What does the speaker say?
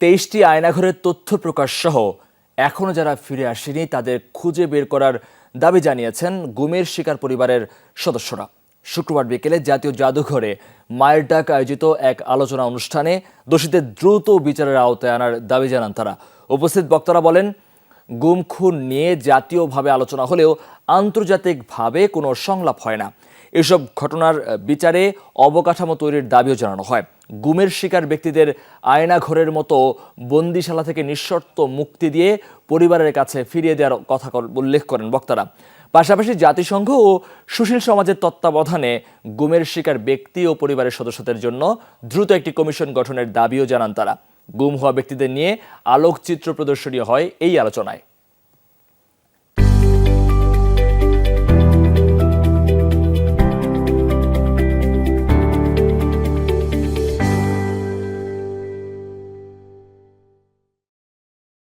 তেইশটি আয়নাঘরের তথ্য প্রকাশ সহ এখনও যারা ফিরে আসেনি, তাদের খুঁজে বের করার দাবি জানিয়েছেন গুমের শিকার পরিবারের সদস্যরা। শুক্রবার বিকেলে জাতীয় জাদুঘরে মায়ের ডাক আয়োজিত এক আলোচনা অনুষ্ঠানে দোষীদের দ্রুত বিচারের আওতায় আনার দাবি জানান তারা। উপস্থিত বক্তারা বলেন গুম খুন নিয়ে জাতীয়ভাবে আলোচনা হলেও আন্তর্জাতিকভাবে কোনো সংলাপ হয় না। এসব ঘটনার বিচারে অবকাঠামো তৈরির দাবিও জানানো হয়। গুমের শিকার ব্যক্তিদের আয়নাঘরের মতো বন্দিশালা থেকে নিঃশর্ত মুক্তি দিয়ে পরিবারের কাছে ফিরিয়ে দেওয়ার কথা উল্লেখ করেন বক্তারা। পাশাপাশি জাতিসংঘ ও সুশীল সমাজের তত্ত্বাবধানে গুমের শিকার ব্যক্তি ও পরিবারের সদস্যদের জন্য দ্রুত একটি কমিশন গঠনের দাবিও জানান তারা। গুম হওয়া ব্যক্তিদের নিয়ে আলোকচিত্র প্রদর্শনী হয় এই আলোচনায়।